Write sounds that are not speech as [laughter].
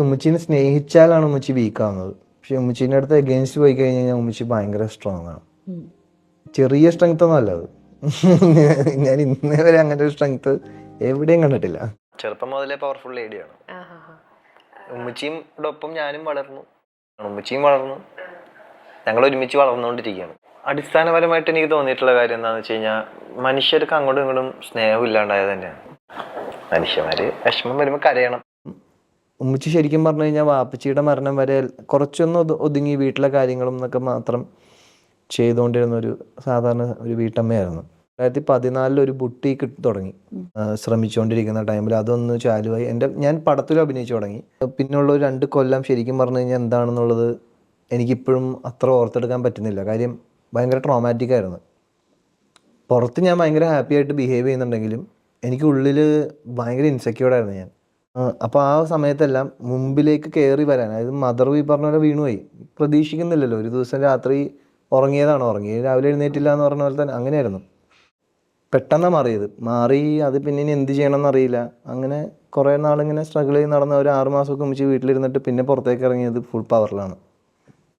ഉമ്മച്ചീനെ സ്നേഹിച്ചാലാണ് ഉമ്മച്ചി വീക്കാവുന്നത്. പക്ഷെ ഉമ്മച്ചീന്റെ അടുത്ത് എഗെയിൻസ്റ്റ് പോയി കഴിഞ്ഞ് കഴിഞ്ഞാൽ ഉമ്മച്ചി ഭയങ്കര സ്ട്രോങ് ആണ്. ചെറിയ സ്ട്രെങ്ത് ഒന്നല്ല അല്ല അത്. [laughs] ഞാൻ ഇന്നേ വരെ അങ്ങനെ ഒരു സ്ട്രെങ്ത് എവിടെയും കണ്ടിട്ടില്ല. ചെറുപ്പം മുതലേ പവർഫുൾ ലേഡിയാണ് ഉമ്മച്ചിയും ഒപ്പം ഞാനും വളർന്നു. ഉമ്മച്ചിയും വളർന്നു. ഞങ്ങൾ ഒരുമിച്ച് വളർന്നുകൊണ്ടിരിക്കുകയാണ്. അടിസ്ഥാനപരമായിട്ട് എനിക്ക് തോന്നിയിട്ടുള്ള കാര്യം എന്താണെന്ന് വെച്ച് കഴിഞ്ഞാൽ മനുഷ്യർക്ക് അങ്ങോട്ടും ഇങ്ങോട്ടും സ്നേഹം ഇല്ലാണ്ടായത് തന്നെയാണ്. മനുഷ്യന്മാര് വിഷമം വരുമ്പോൾ കരയണം. ഉമ്മച്ചി ശരിക്കും പറഞ്ഞു കഴിഞ്ഞാൽ വാപ്പച്ചിയുടെ മരണം വരെ കുറച്ചൊന്ന് ഒതു- ഒതുങ്ങി വീട്ടിലെ കാര്യങ്ങളും എന്നൊക്കെ മാത്രം ചെയ്തുകൊണ്ടിരുന്ന ഒരു സാധാരണ ഒരു വീട്ടമ്മയായിരുന്നു. രണ്ടായിരത്തി പതിനാലിൽ ഒരു ബുട്ടീക്ക് തുടങ്ങി. ശ്രമിച്ചുകൊണ്ടിരിക്കുന്ന ടൈമിൽ അതൊന്ന് ചാലുവായി. എന്റെ ഞാൻ പടത്തിലും അഭിനയിച്ചു തുടങ്ങി. പിന്നെയുള്ള ഒരു രണ്ട് കൊല്ലം ശരിക്കും പറഞ്ഞു കഴിഞ്ഞാൽ എന്താണെന്നുള്ളത് എനിക്കിപ്പോഴും അത്ര ഓർത്തെടുക്കാൻ പറ്റുന്നില്ല. കാര്യം ഭയങ്കര ട്രോമാറ്റിക് ആയിരുന്നു. പുറത്ത് ഞാൻ ഭയങ്കര ഹാപ്പി ആയിട്ട് ബിഹേവ് ചെയ്യുന്നുണ്ടെങ്കിലും എനിക്കുള്ളിൽ ഭയങ്കര ഇൻസെക്യൂർഡായിരുന്നു ഞാൻ. അപ്പോൾ ആ സമയത്തെല്ലാം മുമ്പിലേക്ക് കയറി വരാൻ അതായത് മദർ ഈ പറഞ്ഞ പോലെ വീണുപോയി. പ്രതീക്ഷിക്കുന്നില്ലല്ലോ ഒരു ദിവസം രാത്രി ഉറങ്ങിയതാണ് ഉറങ്ങി രാവിലെ എഴുന്നേറ്റില്ല എന്ന് പറഞ്ഞ പോലെ തന്നെ അങ്ങനെയായിരുന്നു. പെട്ടെന്ന് മാറിയത്. മാറി അത് പിന്നെ ഇനി എന്ത് ചെയ്യണം എന്നറിയില്ല അങ്ങനെ കുറേ നാളിങ്ങനെ സ്ട്രഗിൾ ചെയ്ത് നടന്ന ഒരു ആറുമാസമൊക്കെ മുമ്പ് വീട്ടിലിരുന്നിട്ട് പിന്നെ പുറത്തേക്ക് ഇറങ്ങിയത് ഫുൾ പവറിലാണ്